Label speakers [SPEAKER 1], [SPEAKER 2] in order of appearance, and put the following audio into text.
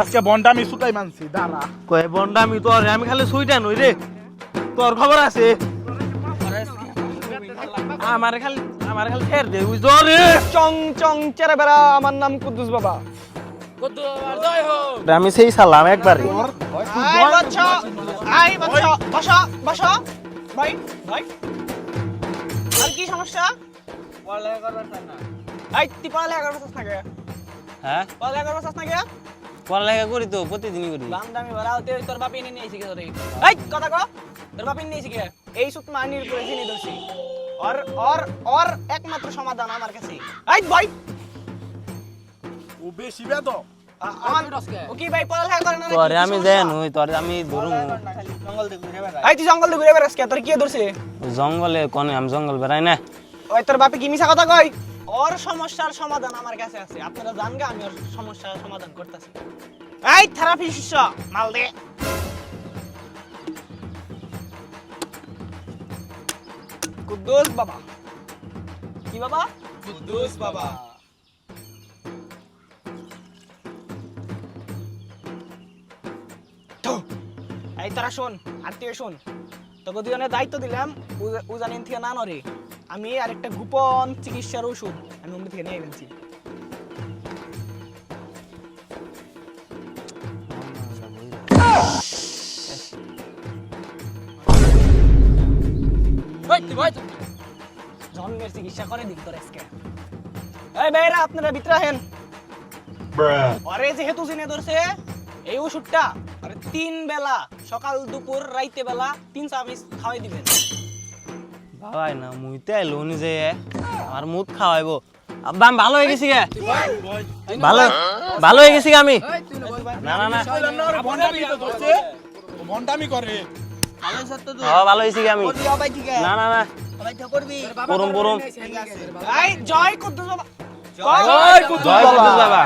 [SPEAKER 1] আজকে বন্ডা আমি সুটাই মানছি দাঁড়া।
[SPEAKER 2] কয়ে বন্ডা আমি তোর আমি খালি সুইটা নই রে। তোর খবর আছে? আমার খালি আমার খালি ফের দে বুঝছ রে?
[SPEAKER 3] চং চং চেরা বেড়া আমার নাম কুদ্দুস বাবা।
[SPEAKER 2] আমি সেই সালাম একবারই।
[SPEAKER 3] আই বাচ্চা আই বাচ্চা বসা বসা। ভাই ভাই। আর কি সমস্যা? আই তুই পড়ালেখা করছিস না কে?
[SPEAKER 4] হ্যাঁ?
[SPEAKER 3] পড়ালেখা করছিস না কে?
[SPEAKER 4] পড়ালেখা করি তো প্রতিদিনই করি।
[SPEAKER 3] দাম দামি ভরা হতে তোর বাপি এনে নিয়েছি কে তোরে এই কথা কো। তোর বাপি নিয়েছি কে? এই সুত মানির করে চিনি দোষী আর আর আর একমাত্র সমাধান আমার কাছে। এই ভাই!
[SPEAKER 1] ও বেশি বেদ
[SPEAKER 3] ও কি? ভাই পড়ালেখা করে না
[SPEAKER 4] তোরে আমি যাই নই তোরে আমি ধরুম
[SPEAKER 3] এই তুই জঙ্গল দিয়ে ঘুরে বেড়াস কে? তোর কি ধরছে?
[SPEAKER 4] জঙ্গলে কোনে আমি জঙ্গল বেড়াই না।
[SPEAKER 3] ওই তোর বাপে কি মিছা কথা কই ওর সমস্যার সমাধান আমার কাছে আছে। আপনারা জানগা আমি ওর সমস্যার সমাধান করতেছি। এই থেরাপি শিষ্য মাল দে। কুদ্দুস বাবা। কি বাবা? কুদ্দুস বাবা। এই তারা শোন আত্মীয় শোন। তোকে দুজনের দায়িত্ব দিলাম উজা- উজানিন থেকে না নরে আমি আরেকটা গোপন চিকিৎসার ওষুধ আমি ওমনি থেকে নিয়ে ফেলছি। জন্মের চিকিৎসা করে দিক তোর আজকে। এই ভাইরা আপনারা ভিতরে আহেন আরে যেহেতু জেনে ধরছে এই ওষুধটা আরে তিন বেলা সকাল দুপুর রাইতে বেলা তিন চামিচ খাওয়াই দিবেন।
[SPEAKER 4] বাবাই না মুইতে আইলো নি যে আমার মুখ খাওয়াইবো। আব্বা আমি ভালো হয়ে গেছি গে। ভালো ভালো হয়ে গেছি আমি। না না না।
[SPEAKER 1] তো করে
[SPEAKER 4] ও ভালো হয়েছি আমি। না না না। পরম পরম
[SPEAKER 3] জয় কুদ্দুস বাবা।
[SPEAKER 4] জয় কুদ্দুস বাবা।